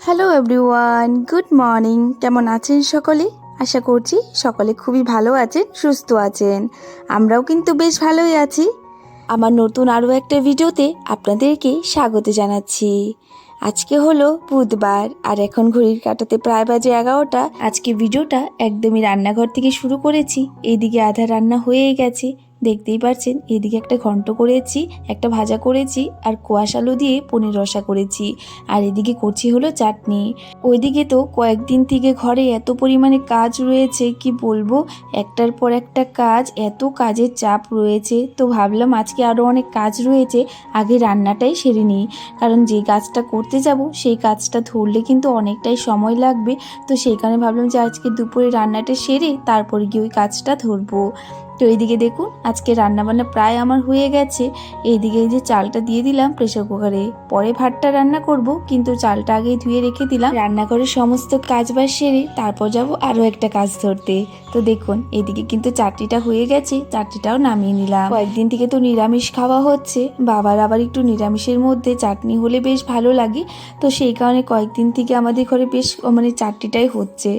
Hello everyone good morning কেমন আছেন সকলে? আশা করছি সকলে খুবই ভালো আছেন, সুস্থ আছেন। আমরাও কিন্তু বেশ ভালোই আছি। আমার নতুন আরও একটা ভিডিওতে আপনাদেরকে স্বাগত জানাচ্ছি। আজকে হলো বুধবার, আর এখন ঘড়ির কাটাতে প্রায় বাজে এগারোটা। আজকে ভিডিওটা একদমই রান্নাঘর থেকে শুরু করেছি। এইদিকে আধা রান্না হয়েই গেছে। দেখতেই পাচ্ছেন এদিকে একটা ঘন্ট করেছি, একটা ভাজা করেছি, আর কোয়াশ আলু দিয়ে পনির রসা করেছি। আর এদিকে করছি হলো চাটনি। ওইদিকে তো কয়েকদিন থেকে ঘরে এত পরিমাণে কাজ রয়েছে, কি বলব? একটার পর একটা কাজ, এত কাজের চাপ রয়েছে। তো ভাবলাম আজকে আরও অনেক কাজ রয়েছে, আগে রান্নাটাই সেরে নিই। কারণ যে কাজটা করতে যাব, সেই কাজটা ধরলে কিন্তু অনেকটাই সময় লাগবে। তো সেই কারণে ভাবলাম যে আজকে দুপুরে রান্নাটা সেরে তারপরে গিয়ে ওই কাজটা ধরবো। তো এইদিকে দেখুন, আজকে রান্নাবান্না প্রায় আমার হয়ে গেছে। এইদিকে এই যে চালটা দিয়ে দিলাম প্রেসার কুকারে পরে ভাতটা রান্না করব, কিন্তু চালটা আগে ধুয়ে রেখে দিলাম। রান্নাঘরের সমস্ত কাজ বাজ সেরে তারপর যাব আরও একটা কাজ ধরতে। তো দেখুন এদিকে কিন্তু চাটনিটা হয়ে গেছে, চাটনিটাও নামিয়ে নিলাম। কয়েকদিন থেকে তো নিরামিষ খাওয়া হচ্ছে, বাবার আবার একটু নিরামিষের মধ্যে চাটনি হলে বেশ ভালো লাগে। তো সেই কারণে কয়েকদিন থেকে আমাদের ঘরে বেশ মানে চাটনিটাই হচ্ছে।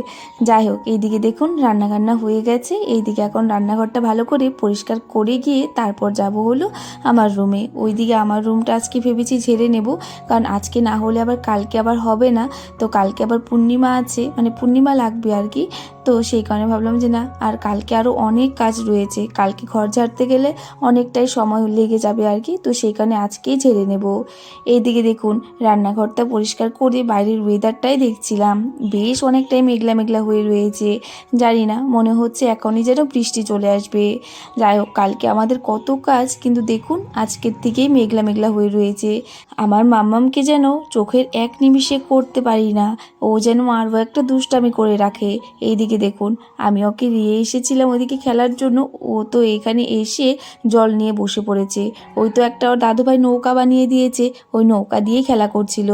যাই হোক, এইদিকে দেখুন রান্না বান্না হয়ে গেছে, এইদিকে এখন রান্নাঘরটা ভালো করে পরিষ্কার করে গিয়ে তারপর যাব হলো আমার রুমে। ওইদিকে আমার রুমটা আজকে ভেবেছি ঝেড়ে নেব, কারণ আজকে না হলে আবার কালকে আবার হবে না। তো কালকে আবার পূর্ণিমা আছে মানে পূর্ণিমা লাগবে আর কি। তো সেই কারণে ভাবলাম যে না, আর কালকে আরও অনেক কাজ রয়েছে। কালকে ঘর ঝাড়তে গেলে অনেকটাই সময় লেগে যাবে আর কি, তো সেই কারণে আজকেই ঝেড়ে নেব। এইদিকে দেখুন, রান্নাঘরটা পরিষ্কার করে বাইরের ওয়েদারটাই দেখছিলাম। বেশ অনেকটাই মেঘলা মেঘলা হয়ে রয়েছে। জানি না, মনে হচ্ছে এখনই যেন বৃষ্টি চলে আসবে। যাই হোক, কালকে আমাদের কত কাজ, কিন্তু দেখুন, আজকের থেকেই মেঘলা মেঘলা হয়ে রয়েছে। আমার মাম্মামকে যেন চোখের এক নিমিষে করতে পারি না, ও যেন আরও একটা দুষ্টামি করে রাখে। এইদিকে দেখুন, আমি ওকে নিয়ে এসেছিলাম ওদিকে খেলার জন্য। ও তো এখানে এসে জল নিয়ে বসে পড়েছে। ওই তো একটা ওর দাদুভাই নৌকা বানিয়ে দিয়েছে। ওই নৌকা দিয়ে খেলা করছিল।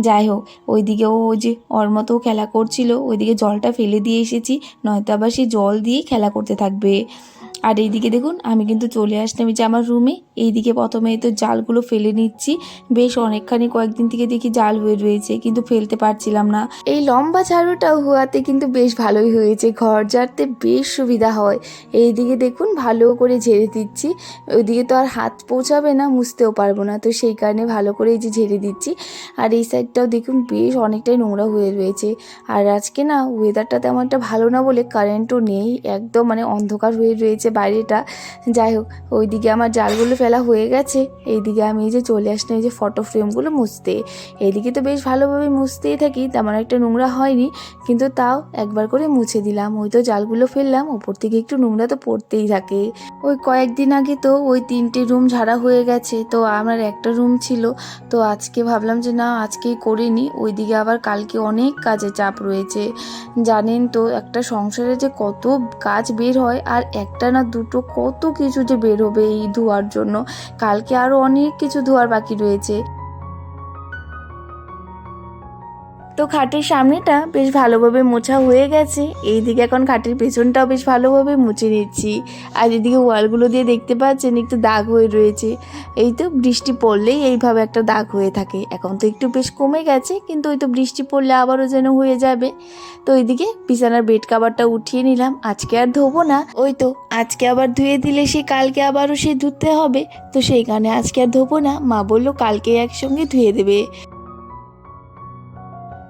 যাই হোক, ওইদিকে ও যে ওর মতো খেলা করছিল, ওইদিকে জলটা ফেলে দিয়ে এসেছি, নয়তো আবার সে জল দিয়ে খেলা করতে থাকবে। আর এইদিকে দেখুন, আমি কিন্তু চলে আসলাম যে আমার রুমে এইদিকে প্রথমে তো জালগুলো ফেলে নিচ্ছি। বেশ অনেকখানি কয়েকদিন থেকে দেখি জাল হয়ে রয়েছে কিন্তু ফেলতে পারছিলাম না। এই লম্বা ঝাড়ুটাও হওয়াতে কিন্তু বেশ ভালোই হয়েছে, ঘর ঝাড়তে বেশ সুবিধা হয়। এইদিকে দেখুন, ভালো করে ঝেড়ে দিচ্ছি। ওইদিকে তো আর হাত পৌঁছাবে না, মুছতেও পারব না। তো সেই কারণে ভালো করে এই যে ঝেড়ে দিচ্ছি। আর এই সাইডটাও দেখুন, বেশ অনেকটাই নোংরা হয়ে রয়েছে। আর আজকে না ওয়েদারটা তেমন একটা ভালো না বলে কারেন্টও নেই। একদম মানে অন্ধকার হয়ে রয়েছে বাইরেটা। যাই হোক, ওইদিকে আমার জালগুলো ফেলা হয়ে গেছে। এইদিকে আমি এই যে চলে আসলাম, এই যে ফটো ফ্রেমগুলো মুছতে। এইদিকে তো বেশ ভালোভাবে মুছতেই থাকি, তেমন একটা নোংরা হয়নি, কিন্তু তাও একবার করে মুছে দিলাম। ওই তো জালগুলো ফেললাম, ওপর থেকে একটু নোংরা তো পড়তেই থাকে। ওই কয়েকদিন আগে তো ওই তিনটে রুম ঝাড়া হয়ে গেছে, তো আমার একটা রুম ছিল, তো আজকে ভাবলাম যে না, আজকেই করে নিই ওইদিকে আবার কালকে অনেক কাজে চাপ রয়েছে। জানেন তো, একটা সংসারে যে কত কাজ বের হয়, আর একটা না দুটো কত কিছু যে বেরোবে এই ধোয়ার জন্য। কালকে আরও অনেক কিছু ধোয়ার বাকি রয়েছে। তো খাটের সামনেটা বেশ ভালোভাবে মোছা হয়ে গেছে। এই দিকে এখন খাটের পেছনটাও বেশ ভালোভাবে মুছে নিচ্ছি। আর এদিকে ওয়ালগুলো দিয়ে দেখতে পাচ্ছেন একটু দাগ হয়ে রয়েছে। এই তো বৃষ্টি পড়লেই এইভাবে একটা দাগ হয়ে থাকে। এখন তো একটু বেশ কমে গেছে, কিন্তু ওই তো বৃষ্টি পড়লে আবারও যেন হয়ে যাবে। তো এইদিকে বিছানার বেড কাভারটা উঠিয়ে নিলাম। আজকে আর ধোবো না। ওই তো আজকে আবার ধুয়ে দিলে সে কালকে আবারও সে ধুতে হবে। তো সেই কারণে আজকে আর ধোবো না। মা বলল কালকে একসঙ্গে ধুয়ে দেবে।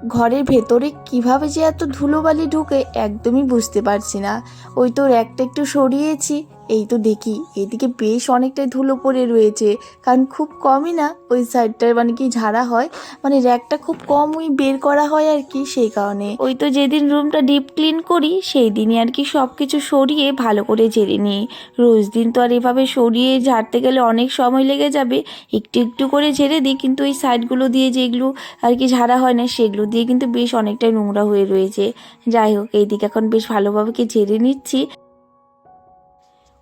ঘরের ভেতরে কীভাবে যে এত ধুলোবালি ঢুকে একদমই বুঝতে পারছি না। ওই তোর একটা একটু সরিয়েছি এই তো দেখি, এদিকে বেশ অনেকটাই ধুলো পড়ে রয়েছে, কারণ খুব কমই না ওই সাইডটার মানে কি ঝাড়া হয় মানে র্যাকটা খুব কমই বের করা হয় আর কি সেই কারণে। ওই তো যেদিন রুমটা ডিপ ক্লিন করি, সেই দিনই আর কি সব কিছু সরিয়ে ভালো করে ঝেড়ে নিই। রোজ দিন তো আর এভাবে সরিয়ে ঝাড়তে গেলে অনেক সময় লেগে যাবে, একটু একটু করে ঝেড়ে দিই, কিন্তু ওই সাইডগুলো দিয়ে যেগুলো আর কি ঝাড়া হয় না, সেগুলো দিয়ে কিন্তু বেশ অনেকটাই নোংরা হয়ে রয়েছে। যাই হোক, এইদিকে এখন বেশ ভালোভাবে কি ঝেড়ে নিচ্ছি।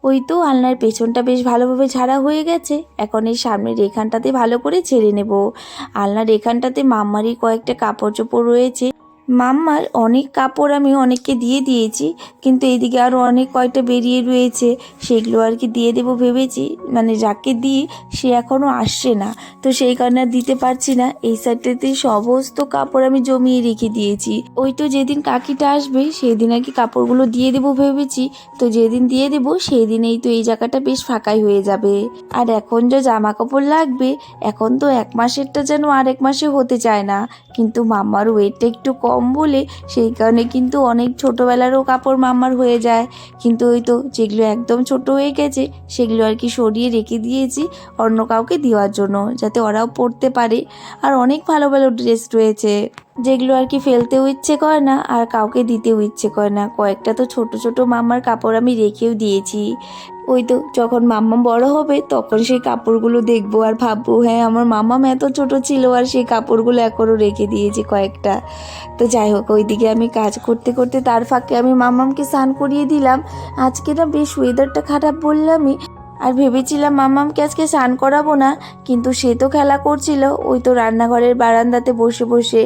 ওই তো আলনার পেছনটা বেশ ভালোভাবে ঝাড়া হয়ে গেছে। এখন এই সামনের এখানটাতে ভালো করে ছেড়ে নেব। আলনার এখানটাতে মাম্মারি কয়েকটা কাপড় চোপড় রয়েছে। মাম্মার অনেক কাপড় আমি অনেককে দিয়ে দিয়েছি, কিন্তু এদিকে আরও অনেক কয়টা বেরিয়ে রয়েছে, সেগুলো আর কি দিয়ে দেবো ভেবেছি। মানে যাকে দিই, সে এখনও আসছে না। তো সেই কারণে দিতে পারছি না। এই সাইডটাতে সমস্ত কাপড় আমি জমিয়ে রেখে দিয়েছি। ওই তো যেদিন কাকিটা আসবে সেই দিন আর কি কাপড়গুলো দিয়ে দেবো ভেবেছি। তো যেদিন দিয়ে দেবো সেই দিনেই তো এই জায়গাটা বেশ ফাঁকাই হয়ে যাবে। আর এখন যে জামা কাপড় লাগবে, এখন তো এক মাসেরটা যেন আর এক মাসে হতে চায় না। কিন্তু মাম্মার ওয়েটটা একটু কম বলে সেই কারণে কিন্তু অনেক ছোটোবেলারও কাপড় মাম্মার হয়ে যায়। কিন্তু ওই তো যেগুলো একদম ছোট হয়ে গেছে, সেগুলো আর কি সরিয়ে রেখে দিয়েছি অন্য কাউকে দেওয়ার জন্য, যাতে ওরাও পরতে পারে। আর অনেক ভালো ভালো ড্রেস রয়েছে, যেগুলো আর কি ফেলতেও ইচ্ছে করে না আর কাউকে দিতেও ইচ্ছে করে না। কয়েকটা তো ছোট ছোট মাম্মার কাপড় আমি রেখেও দিয়েছি। ওই তো যখন মাম্মা বড় হবে তখন সেই কাপড়গুলো দেখব আর ভাববো হ্যাঁ আমার মাম্মাম এত ছোট ছিল আর সেই কাপড়গুলো এখনও রেখে দিয়েছি কয়েকটা। তো যাই হোক, ওইদিকে আমি কাজ করতে করতে তার ফাঁকে আমি মাম্মামকে স্নান করিয়ে দিলাম। আজকে না বেশ ওয়েদারটা খারাপ বললামই। আর ভেবেছিলাম মাম্মামকে আজকে স্নান করাবো না, কিন্তু সে তো খেলা করছিল, ওই তো রান্নাঘরের বারান্দাতে বসে বসে।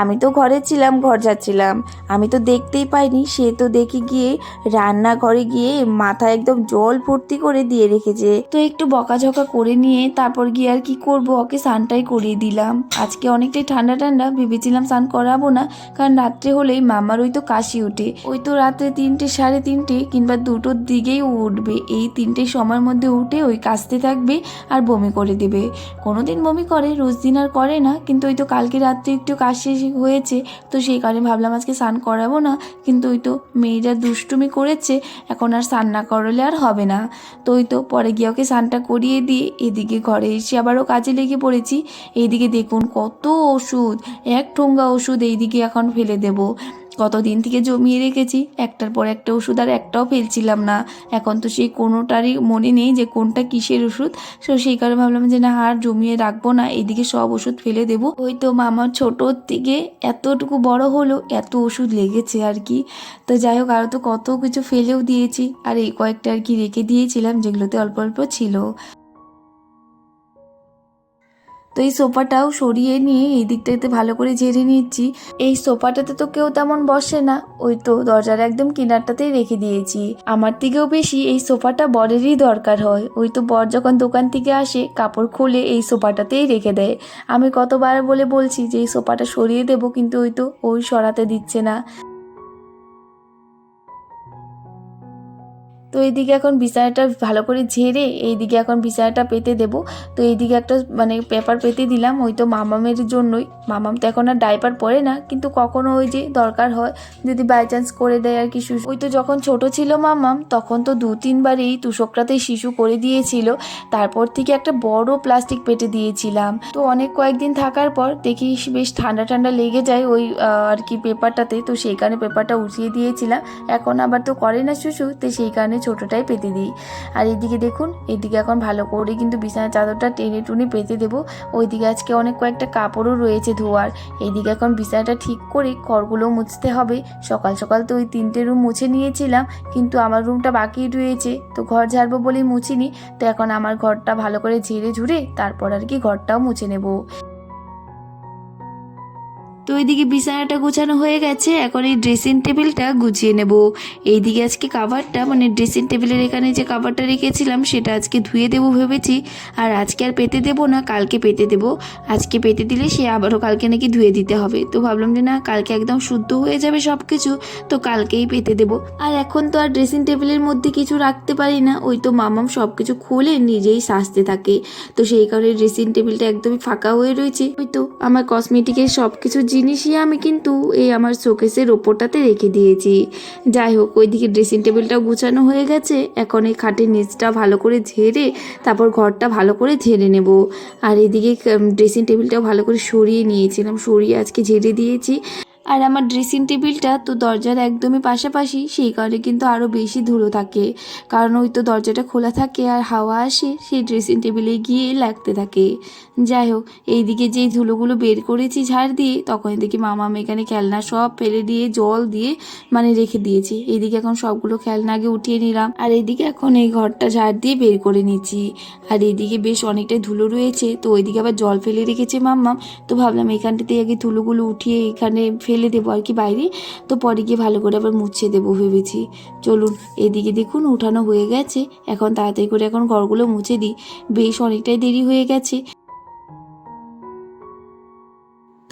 আমি তো ঘরে ছিলাম, ঘর যাচ্ছিলাম। আমি তো দেখতেই পাইনি, সে তো দেখে গিয়ে রান্নাঘরে গিয়ে মাথায় একদম জল ভর্তি করে দিয়ে রেখেছে। তো একটু বকাঝকা করে নিয়ে তারপর গিয়ে আর কি করব, ওকে স্নানটাই করিয়ে দিলাম। আজকে অনেকটাই ঠান্ডা ঠান্ডা, ভেবেছিলাম স্নান করাবো না, কারণ রাত্রে হলেই মামার ওই তো কাশি ওঠে। ওই তো রাত্রে তিনটে, সাড়ে তিনটে কিংবা দুটোর দিকেই উঠবে, এই তিনটে সময়ের মধ্যে উঠে ওই কাশতে থাকবে আর বমি করে দেবে। কোনো দিন বমি করে, রোজ দিন আর করে না, কিন্তু ওই তো কালকে রাত্রে একটু কাশি হয়েছে, তো সেই কারণে ভাবলাম আজকে স্নান করাবো না, কিন্তু ওই তো মেয়েরা দুষ্টুমি করেছে, এখন আর স্নান না করলে আর হবে না। তো ওই তো পরে গিয়ে ওকে স্নানটা করিয়ে দিয়ে এদিকে ঘরে এসে আবারও কাজে লেগে পড়েছি। এইদিকে দেখুন কত ওষুধ, এক ঠোঙ্গা ওষুধ এইদিকে এখন ফেলে দেবো। কতদিন থেকে জমিয়ে রেখেছি? একটার পর একটা ওষুধ আর একটাও ফেলছিলাম না। এখন তো সেই কোনোটারই মনে নেই যে কোনটা কিসের ওষুধ। তো সেই কারণে ভাবলাম যে না, আর জমিয়ে রাখব না, এদিকে সব ওষুধ ফেলে দেবো। ওই তো মামার ছোটোর থেকে এতটুকু বড় হলো, এত ওষুধ লেগেছে আর কি। তো যাই হোক আরও তো কত কিছু ফেলেও দিয়েছি। আর এই কয়েকটা আর কি রেখে দিয়েছিলাম, যেগুলোতে অল্প অল্প ছিল। তো এই সোফাটাও সরিয়ে নিয়ে এই দিকটাতে ভালো করে ঝেড়ে নিচ্ছি। এই সোফাটাতে তো কেউ তেমন বসে না। ওই তো দরজার একদম কিনারটাতেই রেখে দিয়েছি। আমার থেকেও বেশি এই সোফাটা বরেরই দরকার হয়। ওই তো বর যখন দোকান থেকে আসে, কাপড় খুলে এই সোফাটাতেই রেখে দেয়। আমি কতবার বলে বলছি যে এই সোফাটা সরিয়ে দেবো, কিন্তু ওই তো ওই সরাতে দিচ্ছে না। তো এইদিকে এখন বিছানাটা ভালো করে ঝেড়ে এইদিকে এখন বিছানাটা পেতে দেবো। তো এইদিকে একটা মানে পেপার পেতে দিলাম, ওই তো মামামের জন্যই। মামাম তো এখন আর ডাইপার পরে না, কিন্তু কখনো ওই যে দরকার হয়, যদি বাই চান্স করে দেয় আর কি শিশু ওই তো যখন ছোট ছিল মামাম, তখন তো দু তিনবার এই তুষকটাতেই শিশু করে দিয়েছিল। তারপর থেকে একটা বড় প্লাস্টিক পেটে দিয়েছিলাম। তো অনেক কয়েকদিন থাকার পর দেখি বেশ ঠান্ডা ঠান্ডা লেগে যায় ওই আর কি পেপারটাতে তো সেই কারণে পেপারটা উঠিয়ে দিয়েছিলাম। এখন আবার তো করে না শিশু, তো সেই কারণে ছোটোটাই পেতে দিই। আর এদিকে দেখুন, এদিকে এখন ভালো করে কিন্তু বিছানার চাদরটা টেনে টুনে পেতে দেবো। ওইদিকে আজকে অনেক কয়েকটা কাপড়ও রয়েছে ধোয়ার। এইদিকে এখন বিছানাটা ঠিক করে ঘরগুলো মুছতে হবে। সকাল সকাল তো ওই তিনটে রুম মুছে নিয়েছিলাম, কিন্তু আমার রুমটা বাকি রয়েছে। তো ঘর ঝাড়বো বলেই মুছিনি। তো এখন আমার ঘরটা ভালো করে ঝেড়ে ঝুড়ে তারপর আর কি ঘরটাও মুছে নেব। তো এইদিকে বিছানাটা গোছানো হয়ে গেছে, এখন এই ড্রেসিং টেবিলটা গুছিয়ে নেব। এইদিকে আজকে কাভারটা মানে ড্রেসিং টেবিলের এখানে যে কাভারটা রেখেছিলাম, সেটা আজকে ধুয়ে দেবো ভেবেছি। আর আজকে আর পেতে দেবো না, কালকে পেতে দেবো। আজকে পেতে দিলে সে আবারও কালকে নাকি ধুয়ে দিতে হবে। তো ভাবলাম যে না, কালকে একদম শুদ্ধ হয়ে যাবে সব কিছু তো কালকেই পেতে দেবো। আর এখন তো আর ড্রেসিং টেবিলের মধ্যে কিছু রাখতে পারি না, ওই তো মামাম সব কিছু খুলে নিজেই সাজতে থাকে। তো সেই কারণে ড্রেসিং টেবিলটা একদমই ফাঁকা হয়ে রয়েছে। ওই তো আমার কসমেটিকের সব কিছু জিনিসই আমি কিন্তু এই আমার শোকেসের ওপরটাতে রেখে দিয়েছি। যাই হোক, ওইদিকে ড্রেসিং টেবিলটাও গুছানো হয়ে গেছে। এখন এই খাটের নিচটা ভালো করে ঝেড়ে, তারপর ঘরটা ভালো করে ঝেড়ে নেব। আর এদিকে ড্রেসিং টেবিলটাও ভালো করে সরিয়ে নিয়েছিলাম। সরিয়ে আজকে ঝেড়ে দিয়েছি। আর আমার ড্রেসিং টেবিলটা তো দরজার একদমই পাশাপাশি, সেই কারণে কিন্তু আরও বেশি ধুলো থাকে। কারণ ওই তো দরজাটা খোলা থাকে আর হাওয়া আসে, সেই ড্রেসিং টেবিলে গিয়ে লাগতে থাকে। যাই হোক, এইদিকে যেই ধুলোগুলো বের করেছি ঝাড় দিয়ে তখন এদিকে মামা এখানে খেলনা সব ফেলে দিয়ে, জল দিয়ে মানে রেখে দিয়েছি। এইদিকে এখন সবগুলো খেলনা আগে উঠিয়ে নিলাম, আর এইদিকে এখন এই ঘরটা ঝাড় দিয়ে বের করে নিচ্ছি। আর এইদিকে বেশ অনেকটাই ধুলো রয়েছে, তো ওইদিকে আবার জল ফেলে রেখেছে মাম্মাম, তো ভাবলাম এখানটাতে আগে ধুলোগুলো উঠিয়ে এখানে ফেলে দেবো আর কি বাইরে। তো পরে গিয়ে ভালো করে আবার মুছে দেবো ভেবেছি। চলুন, এদিকে দেখুন উঠানো হয়ে গেছে। এখন তাড়াতাড়ি করে এখন ঘরগুলো মুছে দিই। বেশ অনেকটাই দেরি হয়ে গেছে।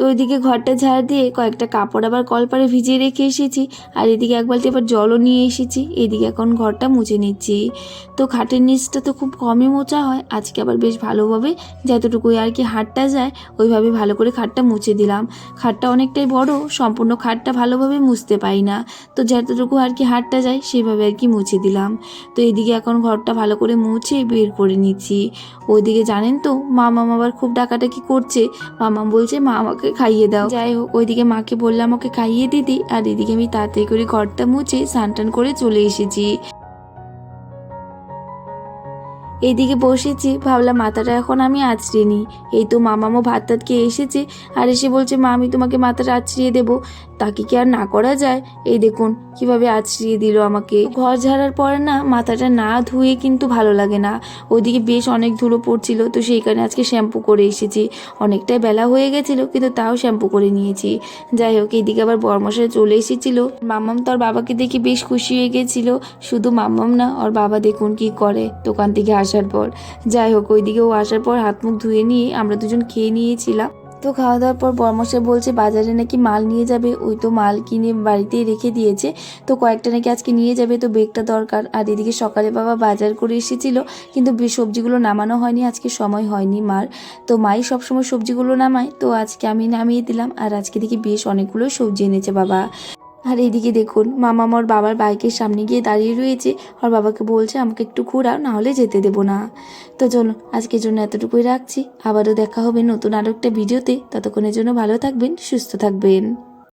তো ওইদিকে ঘরটা ঝাড় দিয়ে কয়েকটা কাপড় আবার কলপারে ভিজিয়ে রেখে এসেছি, আর এদিকে এক বালতি আবার জলও নিয়ে এসেছি, এদিকে এখন ঘরটা মুছে নিচ্ছি। তো খাটের নিচটা তো খুব কমই মোচা হয়, আজকে আবার বেশ ভালোভাবে যতটুকুই আর কি হাটটা যায়, ওইভাবে ভালো করে খাটটা মুছে দিলাম। খাটটা অনেকটাই বড়, সম্পূর্ণ খাটটা ভালোভাবে মুছতে পারি না, তো যতটুকু আর কি হাটটা যায়, সেভাবে আর কি মুছে দিলাম। তো এদিকে এখন ঘরটা ভালো করে মুছে বের করে নিচ্ছি। ওইদিকে জানেন তো মামা আবার খুব ডাকাডাকি করছে মামা বলছে, মা, আমাকে খাইয়ে দাও। যাই হোক ওইদিকে মাকে বললাম, ওকে খাইয়ে দিদি আর এদিকে আমি তাড়াতাড়ি করে ঘরটা মুছে স্নান টান করে চলে এসেছি। এইদিকে বসেছি, ভাবলাম মাথাটা এখন আমি আছড়িয়ে নিই। এই তো মামামও ভাত টাত খেয়ে এসেছে আর এসে বলছে, মা, আমি তোমাকে মাথাটা আছড়িয়ে দেবো। তাকে কি আর না করা যায়? এই দেখুন, কীভাবে আছড়িয়ে দিল আমাকে। ঘর ঝাড়ার পরে না মাথাটা না ধুয়ে কিন্তু ভালো লাগে না। ওইদিকে বেশ অনেক ধুলো পড়ছিল, তো সেই কারণে আজকে শ্যাম্পু করে এসেছি। অনেকটাই বেলা হয়ে গেছিল, কিন্তু তাও শ্যাম্পু করে নিয়েছি। যাই হোক এইদিকে আবার বরমশাই চলে এসেছিল। মাম্মাম তো আর বাবাকে দেখে বেশ খুশি হয়ে গেছিল। শুধু মাম্মাম না, ওর বাবা দেখুন কি করে দোকান থেকে আসার পর। যাই হোক, ওইদিকে ও আসার পর হাত মুখ ধুয়ে নিয়ে আমরা দুজন খেয়ে নিয়েছিলাম। তো খাওয়া দাওয়ার পর বর্মশাই বলছে, বাজারে নাকি মাল নিয়ে যাবে? ওই তো মাল কিনে বাড়িতেই রেখে দিয়েছে। তো কয়েকটা নাকি আজকে নিয়ে যাবে, তো বেগটা দরকার। আর এদিকে সকালে বাবা বাজার করে এসেছিল, কিন্তু সবজিগুলো নামানো হয়নি, আজকে সময় হয়নি মার। তো মাই সবসময় সবজিগুলো নামায়, তো আজকে আমি নামিয়ে দিলাম। আর আজকে দেখি বেশ অনেকগুলো সবজি এনেছে বাবা। আর এইদিকে দেখুন, মামা আমার বাবার বাইকের সামনে গিয়ে দাঁড়িয়ে রয়েছে। আর বাবাকে বলছে, আমাকে একটু ঘোরাও, না হলে যেতে দেব না। তো চলো আজকের জন্য এতটুকুই রাখছি। আবারও দেখা হবে নতুন আরও একটা ভিডিওতে। ততক্ষণের জন্য ভালো থাকবেন, সুস্থ থাকবেন।